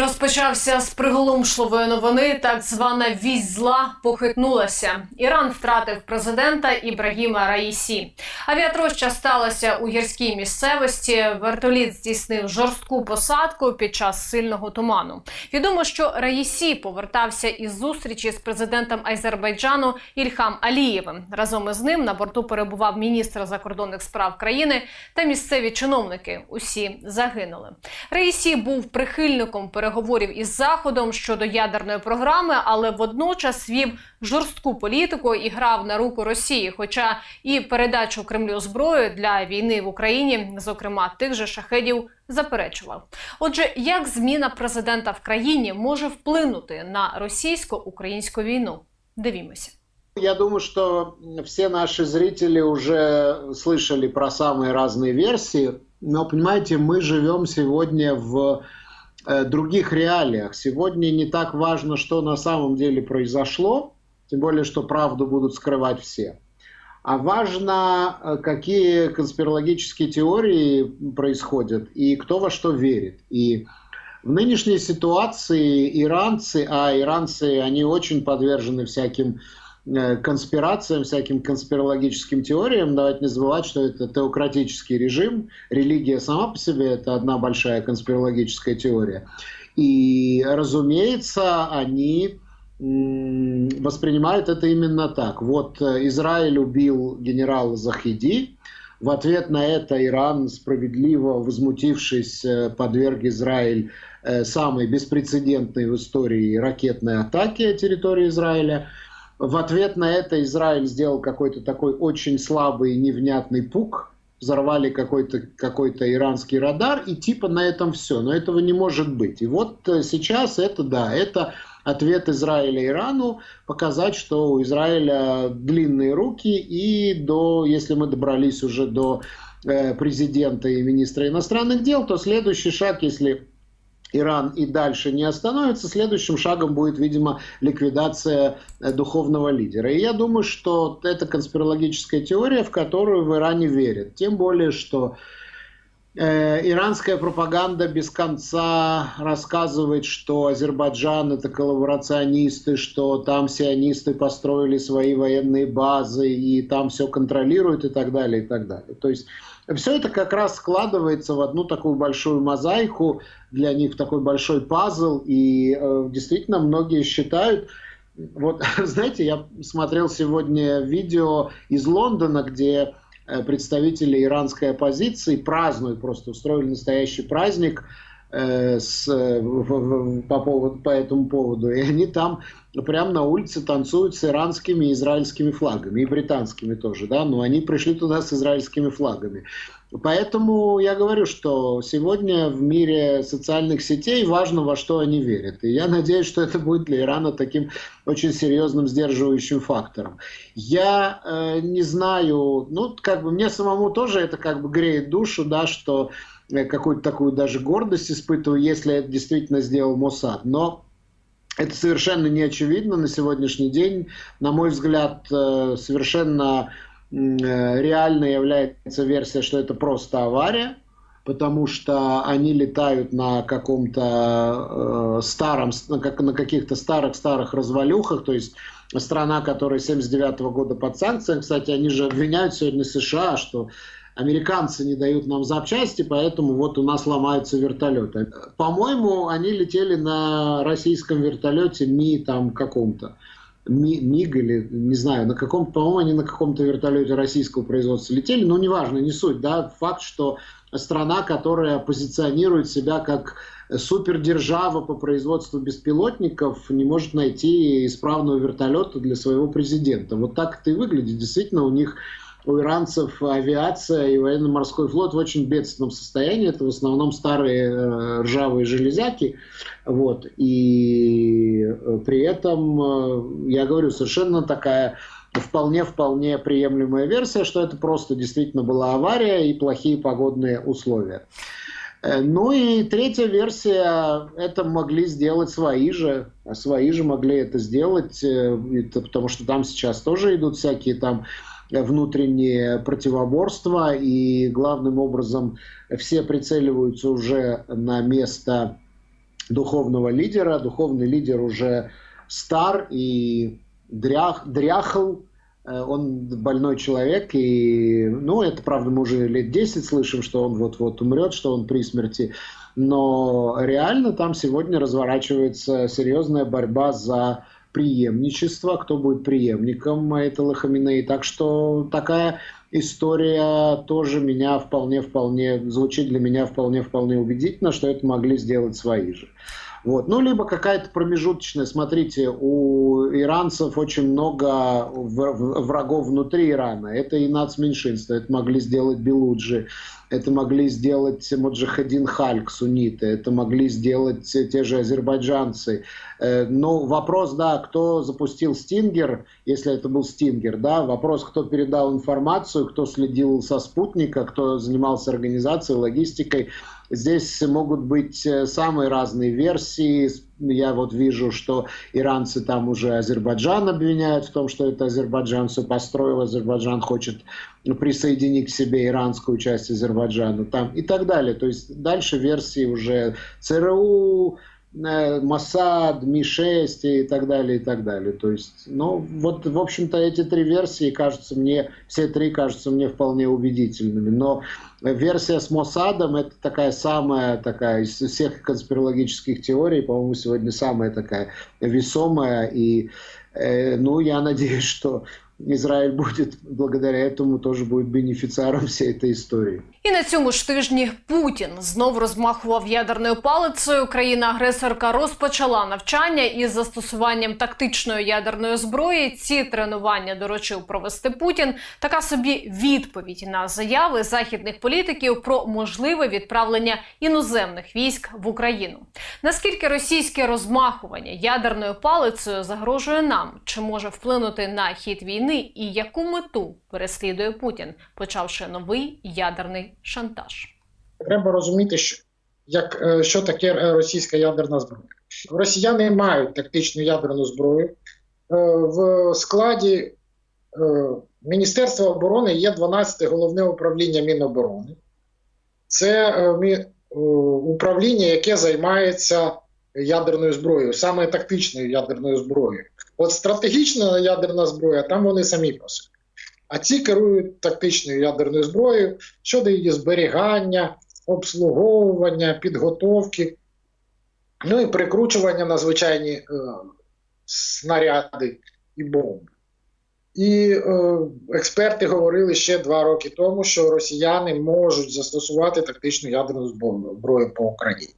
Розпочався з приголомшливої новини. Так звана вість зла похитнулася. Іран втратив президента Ібрагіма Раїсі. Авіатроща сталася у гірській місцевості. Вертоліт здійснив жорстку посадку під час сильного туману. Відомо, що Раїсі повертався із зустрічі з президентом Азербайджану Ільхам Алієвим. Разом із ним на борту перебував міністр закордонних справ країни та місцеві чиновники. Усі загинули. Раїсі був прихильником переговорів із заходом щодо ядерної програми, але водночас вів жорстку політику і грав на руку Росії. Хоча і передачу Кремлю зброї для війни в Україні, зокрема тих же шахедів, заперечував. Отже, як зміна президента в країні може вплинути на російсько-українську війну? Дивімося. Я думаю, что все наши зрители уже слышали про самые разные версии, но, понимаете, мы живем сегодня в э, других реалиях. Сегодня не так важно, что на самом деле произошло, тем более, что правду будут скрывать все. А важно, э, какие конспирологические теории происходят и кто во что верит. И в нынешней ситуации иранцы, а иранцы, они очень подвержены всяким э, конспирациям, всяким конспирологическим теориям. Давайте не забывать, что это теократический режим. Религия сама по себе это одна большая конспирологическая теория. И, разумеется, они воспринимают это именно так. Вот э, Израиль убил генерала Захиди, в ответ на это Иран, справедливо возмутившись, э, подверг Израиль э, самой беспрецедентной в истории ракетной атаки территории Израиля. В ответ на это Израиль сделал какой-то такой очень слабый невнятный пук, взорвали какой-то какой иранский радар, и типа на этом все. Но этого не может быть. И вот э, сейчас это, да, это ответ Израиля Ирану, показать, что у Израиля длинные руки, и до, если мы добрались уже до э, президента и министра иностранных дел, то следующий шаг, если Иран и дальше не остановится, следующим шагом будет, видимо, ликвидация э, духовного лидера. И я думаю, что это конспирологическая теория, в которую в Иране верят. Тем более, что э, иранская пропаганда без конца рассказывает, что Азербайджан это коллаборационисты, что там сионисты построили свои военные базы и там все контролируют и так далее, и так далее. То есть все это как раз складывается в одну такую большую мозаику, для них такой большой пазл, и э, действительно многие считают, вот, знаете, я смотрел сегодня видео из Лондона, где э, представители иранской оппозиции празднуют, просто устроили настоящий праздник с, в, в, по, поводу, по этому поводу, и они там прямо на улице танцуют с иранскими и израильскими флагами, и британскими тоже, да, но они пришли туда с израильскими флагами. Поэтому я говорю, что сегодня в мире социальных сетей важно, во что они верят. И я надеюсь, что это будет для Ирана таким очень серьезным сдерживающим фактором. Я э, не знаю, ну, как бы мне самому тоже это как бы греет душу, да, что э, какую-то такую даже гордость испытываю, если это действительно сделал Моссад. Но это совершенно не очевидно на сегодняшний день. На мой взгляд, э, совершенно реально является версия, что это просто авария, потому что они летают на каком-то э, старом, на, как, на каких-то старых-старых развалюхах, то есть страна, которая 79 -го года под санкциями, кстати, они же обвиняют сегодня США, что американцы не дают нам запчасти, поэтому вот у нас ломаются вертолеты. По-моему, они летели на российском вертолете Ми там каком-то. МиГ или, не знаю, на каком по-моему, они на каком-то вертолете российского производства летели, но неважно, не суть, да, факт, что страна, которая позиционирует себя как супердержава по производству беспилотников, не может найти исправного вертолета для своего президента. Вот так это и выглядит. Действительно, у них у иранцев авиация и военно-морской флот в очень бедственном состоянии. Это в основном старые э, ржавые железяки. Вот. И э, при этом, э, я говорю, совершенно такая вполне-вполне приемлемая версия, что это просто действительно была авария и плохие погодные условия. Ну и третья версия, это могли сделать свои же, свои же могли это сделать, это потому что там сейчас тоже идут всякие там внутренние противоборства, и главным образом все прицеливаются уже на место духовного лидера. Духовный лидер уже стар и дрях, дряхл, Э, он больной человек, и, ну, это, правда, мы уже лет 10 слышим, что он вот-вот умрет, что он при смерти, но реально там сегодня разворачивается серьезная борьба за преемничество, кто будет преемником Айтала Хаминеи. Так что такая история тоже меня вполне-вполне, звучит для меня вполне-вполне убедительно, что это могли сделать свои же. Вот. Ну, либо какая-то промежуточная. Смотрите, у иранцев очень много врагов внутри Ирана. Это и нацменьшинство. Это могли сделать Белуджи. Это могли сделать Моджахадин Хальк, сунниты. Это могли сделать те же азербайджанцы. Но вопрос, да, кто запустил Стингер, если это был Стингер, да, вопрос, кто передал информацию, кто следил со спутника, кто занимался организацией, логистикой, Здесь могут быть э, самые разные версии. Я вот вижу, что иранцы там уже Азербайджан обвиняют в том, что это Азербайджан все построил, Азербайджан хочет присоединить к себе иранскую часть Азербайджана там и так далее. То есть дальше версии уже ЦРУ, Масад, Ми-6 и так далее, и так далее. То есть, ну, вот, в общем-то, эти три версии кажутся мне, все три кажутся мне вполне убедительными. Но версия с Моссадом это такая самая такая из всех конспирологических теорий, по-моему, сегодня самая такая весомая. И, э, ну, я надеюсь, что Израиль будет благодаря этому тоже будет бенефіціаром всієї цієї історії. І на цьому ж тижні Путін знов розмахував ядерною палицею. Країна-агресорка розпочала навчання із застосуванням тактичної ядерної зброї. Ці тренування доручив провести Путін. Така собі відповідь на заяви західних політиків про можливе відправлення іноземних військ в Україну. Наскільки російське розмахування ядерною палицею загрожує нам, чи може вплинути на хід війни, і яку мету переслідує Путін, почавши новий ядерний шантаж? Треба розуміти, що як е, що таке е, російська ядерна зброя. Росіяни мають тактичну ядерну зброю е, в складі Міністерства оборони є 12 головне управління Міноборони. Це управління, яке займається ядерною зброєю, саме тактичною ядерною зброєю. От стратегічна ядерна зброя, там вони самі по собі. А ці керують тактичною ядерною зброєю щодо її зберігання, обслуговування, підготовки, ну і прикручування на звичайні е, снаряди і бомби. І е, експерти говорили ще два роки тому, що росіяни можуть застосувати тактичну ядерну зброю по Україні.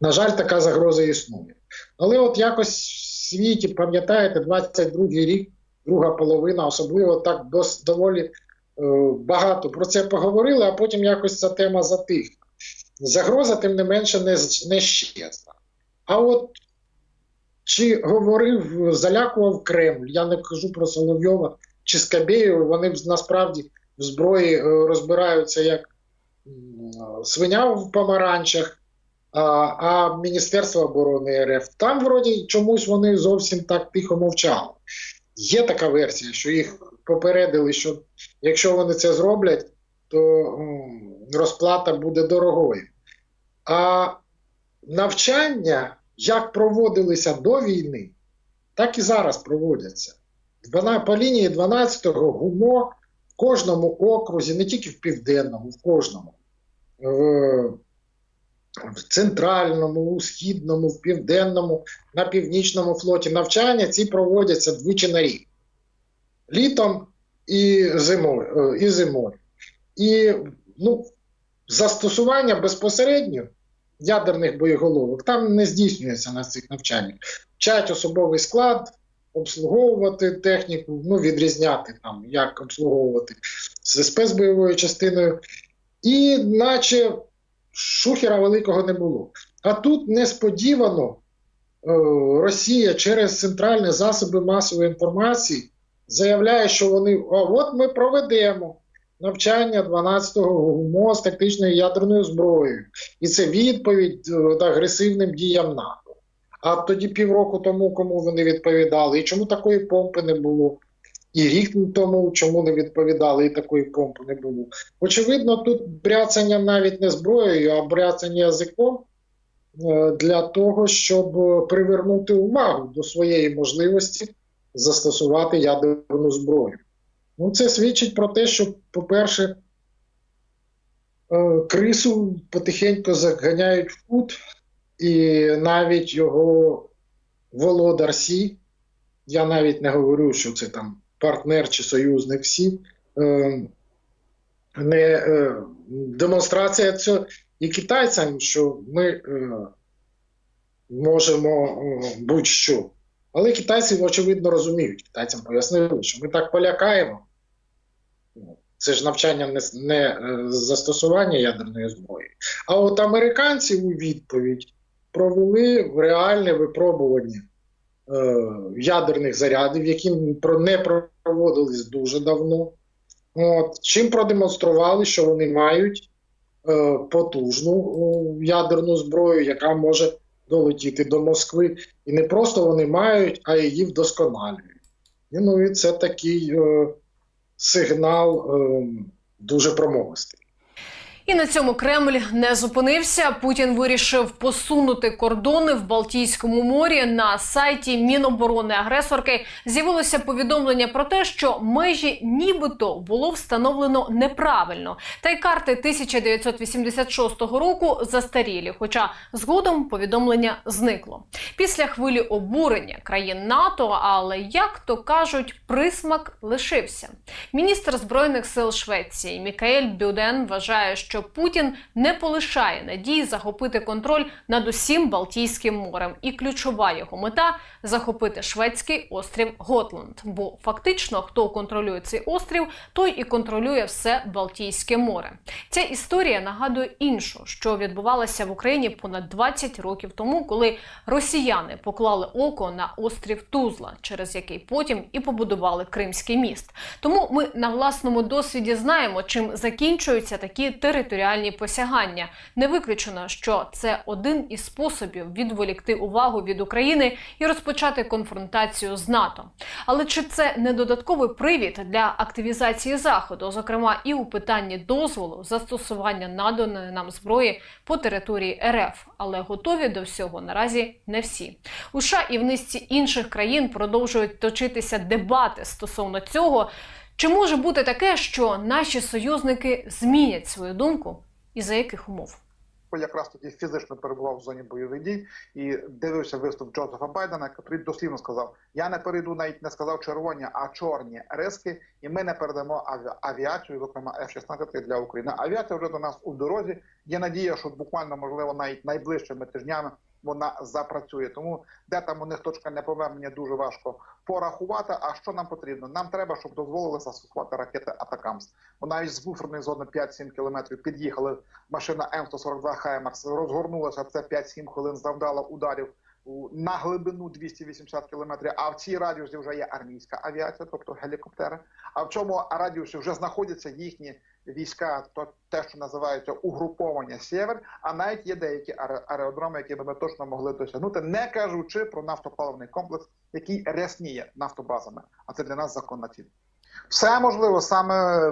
На жаль, така загроза існує. Але от якось світі, пам'ятаєте, 22-й рік, друга половина, особливо так дос, доволі е, багато про це поговорили, а потім якось ця тема затихла. Загроза, тим не менше, не, не щезла. А от чи говорив, залякував Кремль, я не кажу про Соловйова чи Скабєєва, вони насправді в зброї е, розбираються як свиня в помаранчах а Міністерство оборони РФ там вроді чомусь вони зовсім так тихо мовчали. Є така версія, що їх попередили, що якщо вони це зроблять, то розплата буде дорогою. А навчання, як проводилися до війни, так і зараз проводяться. По лінії 12-го ГУМО в кожному окрузі, не тільки в південному, в кожному. В центральному, у східному, в південному, на північному флоті навчання ці проводяться двічі на рік. Літом і зимою. Е, і зимою. І ну, застосування безпосередньо ядерних боєголовок там не здійснюється на цих навчаннях. Вчать особовий склад, обслуговувати техніку, ну, відрізняти там, як обслуговувати з спецбойовою частиною. І наче шухера великого не було. А тут несподівано е, Росія через центральні засоби масової інформації заявляє, що вони а от ми проведемо навчання 12-го ГУМО з тактичною ядерною зброєю. І це відповідь е, агресивним діям НАТО. А тоді півроку тому, кому вони відповідали, і чому такої помпи не було. І рік тому, чому не відповідали, і такої помпи не було. Очевидно, тут бряцання навіть не зброєю, а бряцання язиком е, для того, щоб привернути увагу до своєї можливості застосувати ядерну зброю. Ну, це свідчить про те, що, по-перше, е, крису потихеньку заганяють в кут, і навіть його володар Сі, я навіть не говорю, що це там партнер чи союзник Сі, е, не е, демонстрація цього і китайцям, що ми е, можемо е, будь-що. Але китайці, очевидно, розуміють. Китайцям пояснили, що ми так полякаємо. Це ж навчання не, не застосування ядерної зброї. А от американці у відповідь провели реальне випробування е, ядерних зарядів, які про- не проводились дуже давно. От, чим продемонстрували, що вони мають е, потужну е, ядерну зброю, яка може долетіти до Москви. І не просто вони мають, а її вдосконалюють. І, ну, і це такий е, сигнал е, дуже промовистий. І на цьому Кремль не зупинився. Путін вирішив посунути кордони в Балтійському морі. На сайті Міноборони агресорки з'явилося повідомлення про те, що межі нібито було встановлено неправильно. Та й карти 1986 року застарілі. Хоча згодом повідомлення зникло. Після хвилі обурення країн НАТО, але як то кажуть, присмак лишився. Міністр збройних сил Швеції Мікаель Бюден вважає, що Путін не полишає надії захопити контроль над усім Балтійським морем, і ключова його мета захопити шведський острів Готланд. Бо фактично, хто контролює цей острів, той і контролює все Балтійське море. Ця історія нагадує іншу, що відбувалася в Україні понад 20 років тому, коли росіяни поклали око на острів Тузла, через який потім і побудували Кримський міст. Тому ми на власному досвіді знаємо, чим закінчуються такі територіальні посягання. Не виключено, що це один із способів відволікти увагу від України і розпочати конфронтацію з НАТО. Але чи це не додатковий привід для активізації заходу, зокрема і у питанні дозволу застосування наданої нам зброї по території РФ, але готові до всього наразі не всі. У США і в низці інших країн продовжують точитися дебати стосовно цього. Чи може бути таке, що наші союзники змінять свою думку і за яких умов? якраз тоді фізично перебував в зоні бойових дій і дивився виступ Джозефа Байдена, який дослівно сказав: Я не перейду, навіть не сказав червоні, а чорні риски, і ми не передамо аві- авіацію, зокрема F-16 для України. Авіація вже до нас у дорозі. Є надія, що буквально можливо навіть найближчими тижнями вона запрацює. Тому де там у них точка неповернення дуже важко порахувати. А що нам потрібно? Нам треба, щоб дозволили застосувати ракети Атакамс. Бо навіть з буферної зони 5-7 кілометрів під'їхали машина М142 Хаймарс, розгорнулася це 5-7 хвилин, завдала ударів на глибину 280 кілометрів. А в цій радіусі вже є армійська авіація, тобто гелікоптери. А в цьому радіусі вже знаходяться їхні війська, то те, що називається угруповання Сєвер, а навіть є деякі аеродроми, які би ми точно могли досягнути, не кажучи про нафтопаливний комплекс, який рясніє нафтобазами. А це для нас законна ціль. Все можливо, саме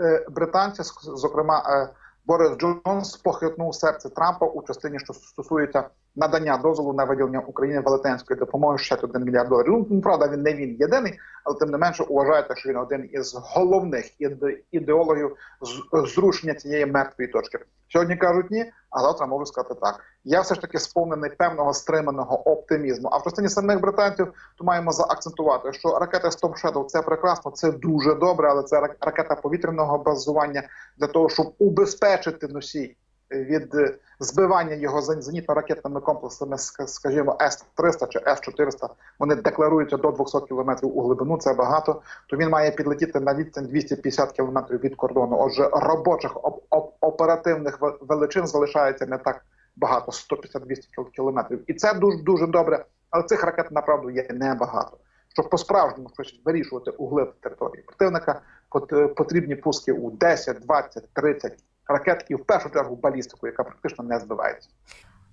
е, британці, зокрема е, Борис Джонс, похитнув серце Трампа у частині, що стосується надання дозволу на виділення Україні велетенської допомоги 61 мільярд доларів. Ну, правда, він не він єдиний, але тим не менше вважаєте, що він один із головних ідеологів зрушення цієї мертвої точки. Сьогодні кажуть ні, а завтра можу сказати так. Я все ж таки сповнений певного стриманого оптимізму. А в частині самих британців то маємо заакцентувати, що ракета Storm Shadow – це прекрасно, це дуже добре, але це рак- ракета повітряного базування для того, щоб убезпечити носій від е, збивання його зенітно-ракетними комплексами, скажімо, С-300 чи С-400, вони декларуються до 200 кілометрів у глибину, це багато, то він має підлетіти на відстань 250 кілометрів від кордону. Отже, робочих оп- оп- оперативних величин залишається не так багато, 150-200 кіл- кілометрів. І це дуже, дуже добре, але цих ракет, направду, є небагато. Щоб по-справжньому щось вирішувати у глиб території противника, потрібні пуски у 10, 20, 30 ракет і в першу чергу балістику, яка практично не збивається.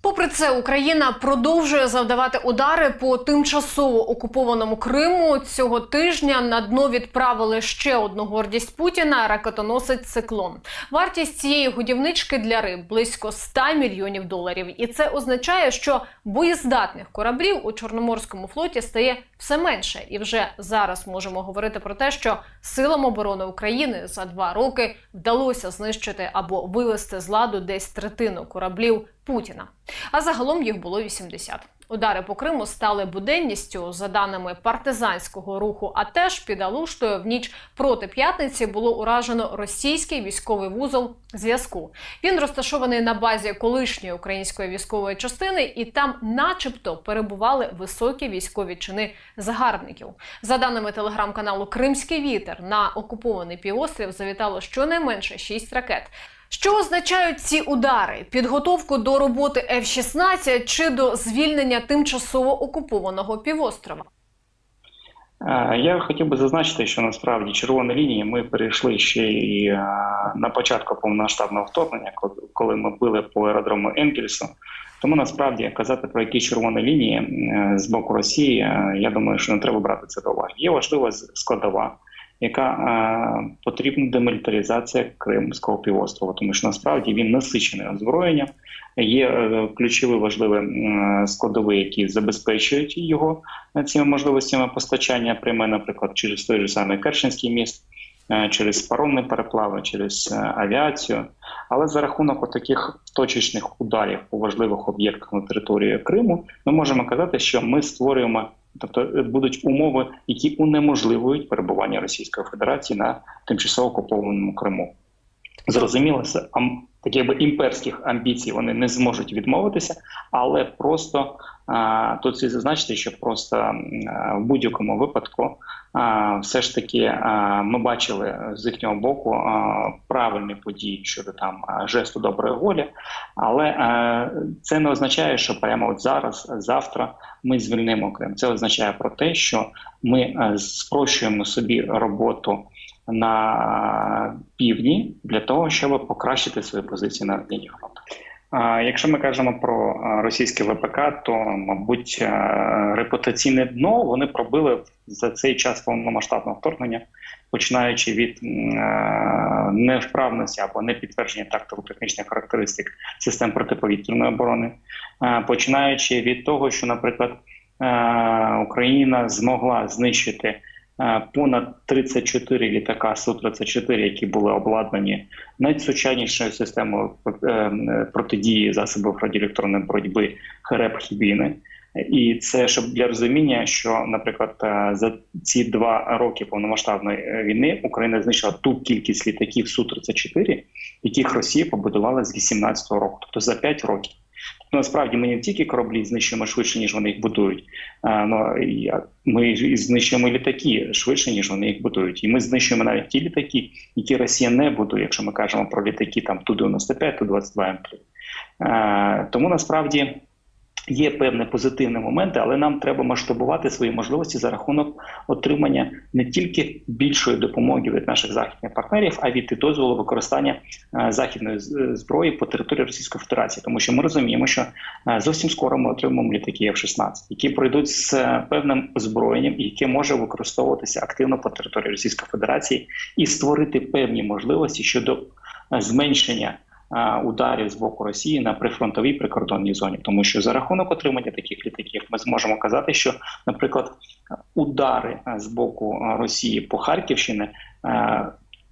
Попри це, Україна продовжує завдавати удари по тимчасово окупованому Криму. Цього тижня на дно відправили ще одну гордість Путіна ракетоносець циклон. Вартість цієї годівнички для риб близько 100 мільйонів доларів. І це означає, що боєздатних кораблів у Чорноморському флоті стає все менше. І вже зараз можемо говорити про те, що силам оборони України за два роки вдалося знищити або вивести з ладу десь третину кораблів Путіна. А загалом їх було 80. Удари по Криму стали буденністю. За даними партизанського руху, а теж під Алуштою в ніч проти п'ятниці було уражено російський військовий вузол зв'язку. Він розташований на базі колишньої української військової частини, і там, начебто, перебували високі військові чини загарбників. За даними телеграм-каналу Кримський вітер на окупований півострів завітало щонайменше 6 ракет. Що означають ці удари? Підготовку до роботи F-16 чи до звільнення тимчасово окупованого півострова? Е, Я хотів би зазначити, що насправді червоні лінії ми перейшли ще і е, на початку повномасштабного вторгнення, коли- ми били по аеродрому Енкельсу. Тому насправді казати про які червоні лінії е, з боку Росії, я думаю, що не треба брати це до уваги. Є важлива складова, яка е, потрібна демілітаризація Кримського півострова, тому що насправді він насичений озброєнням. Є е, ключові важливі складові, які забезпечують його е, цими можливостями постачання пряме, наприклад, через той же самий Керченський міст, е, через паромні переплави, через авіацію. Але за рахунок таких точечних ударів по важливих об'єктах на території Криму, ми можемо казати, що ми створюємо. Тобто е, будуть умови, які унеможливують перебування Російської Федерації на тимчасово окупованому Криму. Зрозуміло, такі якби імперських амбіцій вони не зможуть відмовитися, але просто тут слід зазначити, що просто в будь-якому випадку все ж таки ми бачили з їхнього боку правильні події щодо там жесту доброї волі, але це не означає, що прямо от зараз, завтра ми звільнимо Крим. Це означає про те, що ми е, спрощуємо собі роботу на півдні для того, щоб покращити свої позиції на лінії. Якщо ми кажемо про російське ВПК, то мабуть репутаційне дно вони пробили за цей час повномасштабного вторгнення, починаючи від невправності або непідтвердження тактико-технічних характеристик систем протиповітряної оборони, починаючи від того, що, наприклад, Україна змогла знищити понад 34 літака Су-34, які були обладнані найсучаснішою системою е, протидії засобів радіоелектронної боротьби ХРЕП Хібіни. І це щоб для розуміння, що, наприклад, е, за ці два роки повномасштабної е, війни Україна знищила ту кількість літаків Су-34, яких Росія побудувала з 18-го року, тобто за 5 років. Тобто, насправді ми не тільки кораблі знищуємо швидше, ніж вони їх будують, а, ну, ми знищуємо літаки швидше, ніж вони їх будують. І ми знищуємо навіть ті літаки, які Росія не будує, якщо ми кажемо про літаки там Ту-95, Ту-22 М3. Е, Тому насправді. Є певні позитивні моменти, але нам треба масштабувати свої можливості за рахунок отримання не тільки більшої допомоги від наших західних партнерів, а від дозволу використання е, західної зброї по території Російської Федерації, тому що ми розуміємо, що е, зовсім скоро ми отримаємо літаки F-16, які пройдуть з е, певним озброєнням, яке може використовуватися активно по території Російської Федерації і створити певні можливості щодо е, зменшення е, ударів з боку Росії на прифронтовій прикордонній зоні, тому що за рахунок отримання таких літаків ми зможемо казати, що, наприклад, удари з боку Росії по Харківщині.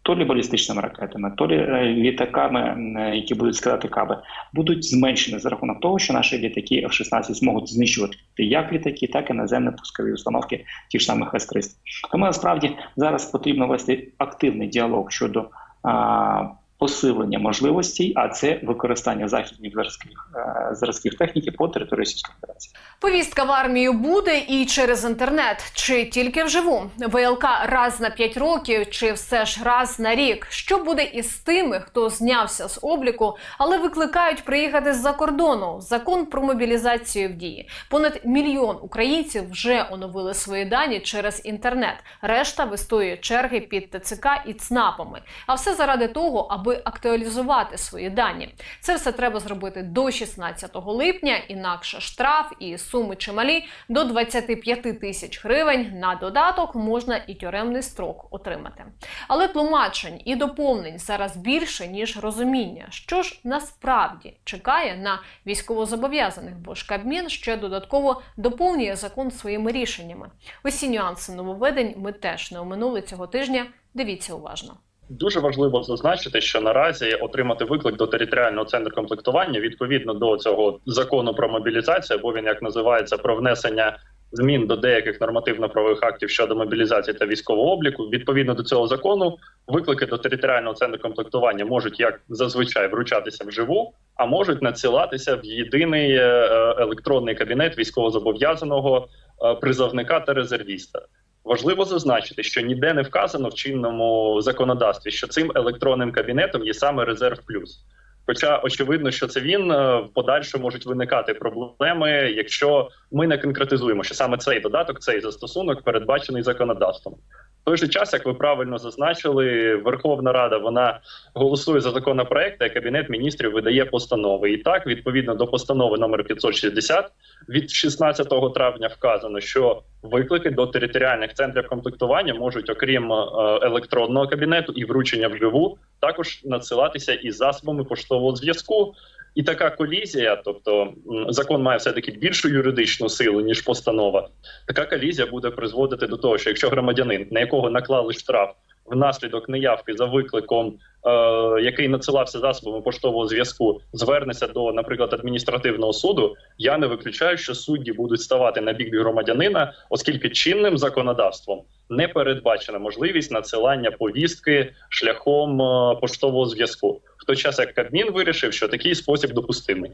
То лі балістичними ракетами, то лі е, літаками, е, які будуть скидати каби, будуть зменшені за рахунок того, що наші літаки F-16 зможуть знищувати як літаки, так і наземні пускові установки ж самих С-300. Тому насправді зараз потрібно вести активний діалог щодо а, посилення можливостей, а це використання західних зразків, е, зразків техніки по території Російської Федерації. Повістка в армію буде і через інтернет, чи тільки вживу. ВЛК раз на 5 років, чи все ж раз на рік. Що буде із тими, хто знявся з обліку, але викликають приїхати з-за кордону? Закон про мобілізацію в дії. Понад мільйон українців вже оновили свої дані через інтернет. Решта вистоює черги під ТЦК і ЦНАПами. А все заради того, аби аби актуалізувати свої дані. Це все треба зробити до 16 липня, інакше штраф і суми чималі до 25 тисяч гривень. На додаток можна і тюремний строк отримати. Але тлумачень і доповнень зараз більше ніж розуміння, що ж насправді чекає на військовозобов'язаних, бо ж Кабмін ще додатково доповнює закон своїми рішеннями. Усі нюанси нововведень ми теж не оминули цього тижня. Дивіться уважно. Дуже важливо зазначити, що наразі отримати виклик до територіального центру комплектування відповідно до цього закону про мобілізацію, або він як називається про внесення змін до деяких нормативно-правових актів щодо мобілізації та військового обліку. Відповідно до цього закону, виклики до територіального центру комплектування можуть як зазвичай вручатися вживу, а можуть надсилатися в єдиний е, е, електронний кабінет військовозобов'язаного е, призовника та резервіста. Важливо зазначити, що ніде не вказано в чинному законодавстві, що цим електронним кабінетом є саме резерв плюс. Хоча очевидно, що це він е, в подальшому можуть виникати проблеми, якщо ми не конкретизуємо, що саме цей додаток, цей застосунок передбачений законодавством. В той же час, як ви правильно зазначили, Верховна Рада вона голосує за законопроект, а кабінет міністрів видає постанови. І так, відповідно до постанови номер 560 від 16 травня вказано, що виклики до територіальних центрів комплектування можуть, окрім е, електронного кабінету і вручення вживу, також надсилатися і засобами поштового зв'язку. І така колізія, тобто закон має все таки більшу юридичну силу ніж постанова. Така колізія буде призводити до того, що якщо громадянин, на якого наклали штраф внаслідок неявки за викликом, е, який надсилався засобами поштового зв'язку, звернеться до, наприклад, адміністративного суду, я не виключаю, що судді будуть ставати на бік громадянина, оскільки чинним законодавством не передбачена можливість надсилання повістки шляхом е, поштового зв'язку. В той час як Кабмін вирішив, що такий спосіб допустимий.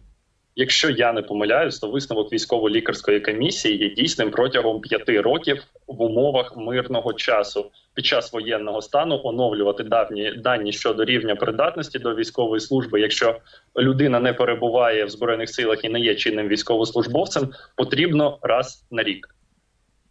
Якщо я не помиляюсь, то висновок військово-лікарської комісії є дійсним протягом п'яти років в умовах мирного часу під час воєнного стану оновлювати давні дані щодо рівня придатності до військової служби. Якщо людина не перебуває в збройних силах і не є чинним військовослужбовцем, потрібно раз на рік.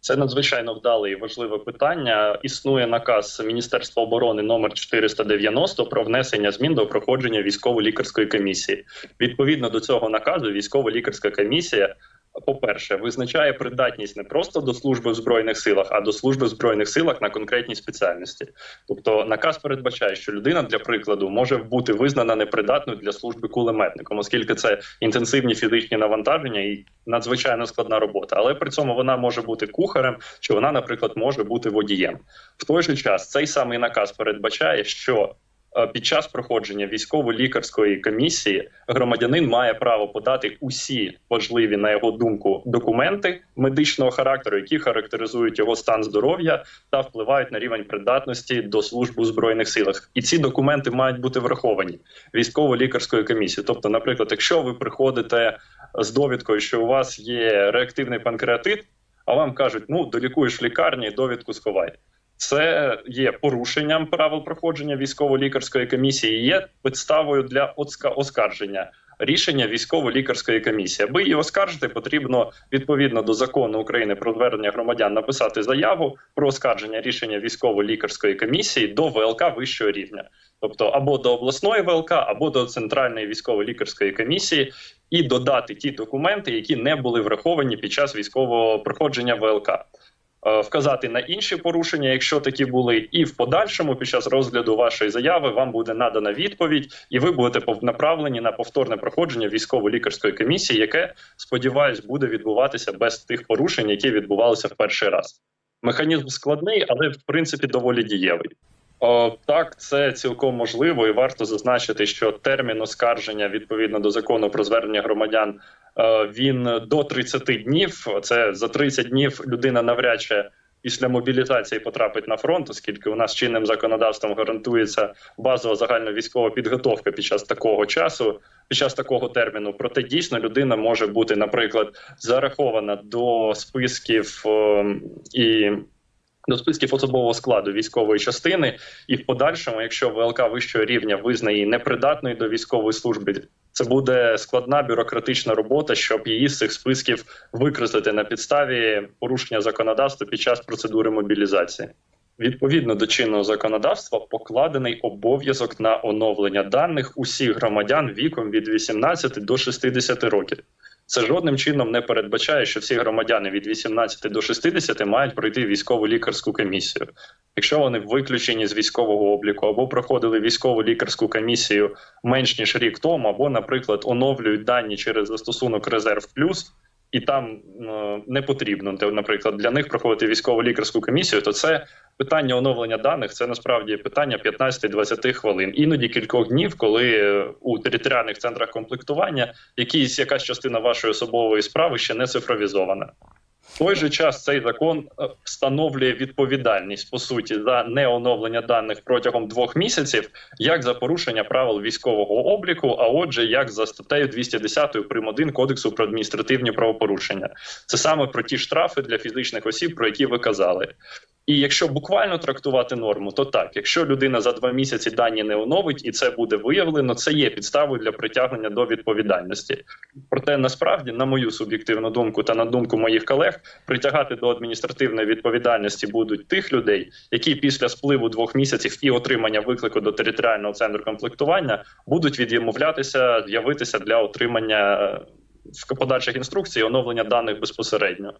Це надзвичайно вдале і важливе питання. Існує наказ Міністерства оборони номер 490 про внесення змін до проходження військово-лікарської комісії. Відповідно до цього наказу, військово-лікарська комісія, по-перше, визначає придатність не просто до служби в збройних силах, а до служби в збройних силах на конкретній спеціальності. Тобто, наказ передбачає, що людина для прикладу може бути визнана непридатною для служби кулеметником, оскільки це інтенсивні фізичні навантаження і надзвичайно складна робота. Але при цьому вона може бути кухарем, чи вона, наприклад, може бути водієм. В той же час цей самий наказ передбачає, що під час проходження військово-лікарської комісії громадянин має право подати усі важливі, на його думку, документи медичного характеру, які характеризують його стан здоров'я та впливають на рівень придатності до служби у збройних силах. І ці документи мають бути враховані військово-лікарською комісією. Тобто, наприклад, якщо ви приходите з довідкою, що у вас є реактивний панкреатит, а вам кажуть, ну долікуєш в лікарні, довідку сховай. Це є порушенням правил проходження військово-лікарської комісії, є підставою для оска- оскарження рішення військово-лікарської комісії. Аби її оскаржити, потрібно відповідно до закону України про звернення громадян написати заяву про оскарження рішення військово-лікарської комісії до ВЛК вищого рівня, тобто або до обласної ВЛК, або до центральної військово-лікарської комісії, і додати ті документи, які не були враховані під час військового проходження ВЛК. Е, Вказати на інші порушення, якщо такі були, і в подальшому, під час розгляду вашої заяви, вам буде надана відповідь, і ви будете направлені на повторне проходження військово-лікарської комісії, яке сподіваюсь буде відбуватися без тих порушень, які відбувалися в перший раз. Механізм складний, але в принципі доволі дієвий. Так, це цілком можливо, і варто зазначити, що термін оскарження відповідно до закону про звернення громадян е, він до 30 днів. Це за 30 днів людина навряд чи після мобілізації потрапить на фронт, оскільки у нас чинним законодавством гарантується базова загальна військова підготовка під час такого часу, під час такого терміну. Проте дійсно людина може бути, наприклад, зарахована до списків е, і. До списків особового складу військової частини, і в подальшому, якщо ВЛК вищого рівня визнає непридатною до військової служби, це буде складна бюрократична робота, щоб її з цих списків викреслити на підставі порушення законодавства під час процедури мобілізації. Відповідно до чинного законодавства покладений обов'язок на оновлення даних усіх громадян віком від 18 до 60 років. Це жодним чином не передбачає, що всі громадяни від 18 до 60 мають пройти військову лікарську комісію. Якщо вони виключені з військового обліку або проходили військову лікарську комісію менш ніж рік тому, або, наприклад, оновлюють дані через застосунок Резерв Плюс. І там е, не потрібно, наприклад, для них проходити військово лікарську комісію, то це питання оновлення даних. Це насправді питання 15-20 хвилин, іноді кількох днів, коли е, у територіальних центрах комплектування якісь якась частина вашої особової справи ще не цифровізована. В той же час цей закон е, встановлює відповідальність по суті за неоновлення даних протягом двох місяців, як за порушення правил військового обліку, а отже, як за статтею 210 прим. 1 Кодексу про адміністративні правопорушення. Це саме про ті штрафи для фізичних осіб, про які ви казали. І якщо буквально трактувати норму, то так, якщо людина за два місяці дані не оновить і це буде виявлено, це є підставою для притягнення до відповідальності. Проте насправді, на мою суб'єктивну думку та на думку моїх колег, притягати до адміністративної відповідальності будуть тих людей, які після спливу двох місяців і отримання виклику до територіального центру комплектування будуть відмовлятися з'явитися для отримання е, в подальших інструкцій оновлення даних безпосередньо.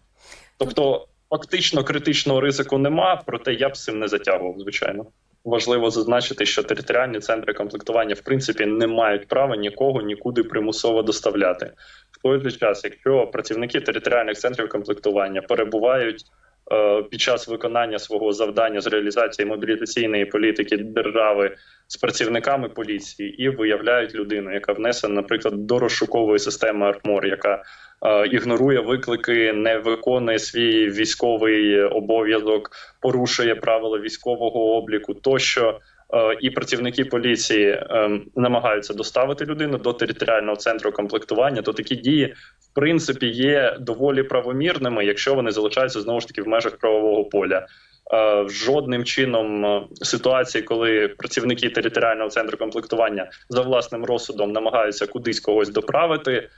Тобто, фактично критичного ризику нема, проте я б цим не затягував, звичайно. Важливо зазначити, що територіальні центри комплектування в принципі не мають права нікого нікуди примусово доставляти. В той же час, якщо працівники територіальних центрів комплектування перебувають під час виконання свого завдання з реалізації мобілізаційної політики держави з працівниками поліції і виявляють людину, яка внесена, наприклад, до розшукової системи АРМОР, яка е, ігнорує виклики, не виконує свій військовий обов'язок, порушує правила військового обліку, тощо. Е, І працівники поліції е, намагаються доставити людину до територіального центру комплектування, то такі дії в принципі є доволі правомірними, якщо вони залишаються знову ж таки в межах правового поля. Е, Жодним чином е, ситуації, коли працівники територіального центру комплектування за власним розсудом намагаються кудись когось доправити,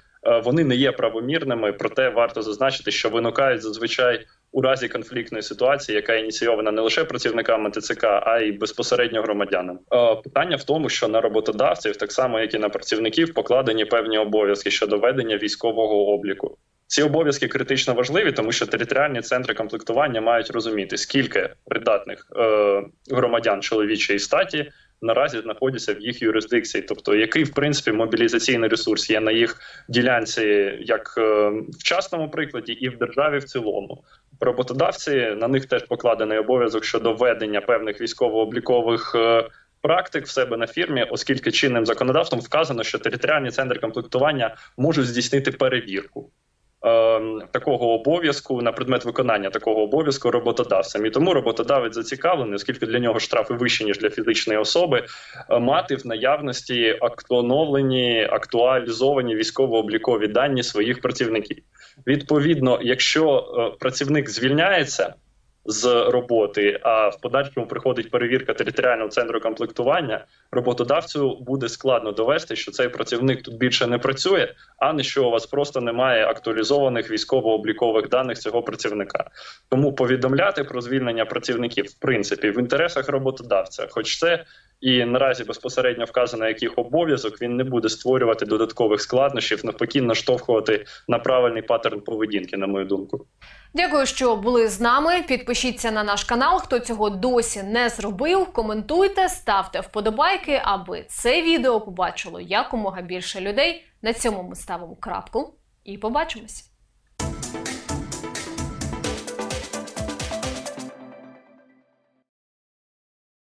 вони не є правомірними. Проте варто зазначити, що виникають зазвичай у разі конфліктної ситуації, яка ініційована не лише працівниками ТЦК, а й безпосередньо громадянам. Е, Питання в тому, що на роботодавців, так само як і на працівників, покладені певні обов'язки щодо ведення військового обліку. Ці обов'язки критично важливі, тому що територіальні центри комплектування мають розуміти, скільки придатних е, громадян чоловічої статі наразі знаходяться в їх юрисдикції, тобто який в принципі мобілізаційний ресурс є на їх ділянці, як е, в частному прикладі, і в державі в цілому. Роботодавці на них теж покладений обов'язок щодо ведення певних військово-облікових. е, Практик в себе на фірмі, оскільки чинним законодавством вказано, що територіальні центри комплектування можуть здійснити перевірку такого обов'язку на предмет виконання такого обов'язку роботодавцем. І тому роботодавець зацікавлений, оскільки для нього штрафи вищі ніж для фізичної особи, е, мати в наявності актуановлені актуалізовані військово-облікові дані своїх працівників. Відповідно, якщо е, працівник звільняється. З роботи, а в подальшому приходить перевірка територіального центру комплектування. Роботодавцю буде складно довести, що цей працівник тут більше не працює, а не що у вас просто немає актуалізованих військово-облікових даних цього працівника. Тому повідомляти про звільнення працівників в принципі в інтересах роботодавця, хоч це і наразі безпосередньо вказано, яких обов'язок він не буде створювати додаткових складнощів, навпаки, наштовхувати на правильний паттерн поведінки, на мою думку. Дякую, що були з нами. Підпишіться на наш канал. Хто цього досі не зробив, коментуйте, ставте вподобайки, аби це відео побачило якомога більше людей. На цьому ми ставимо крапку і побачимось.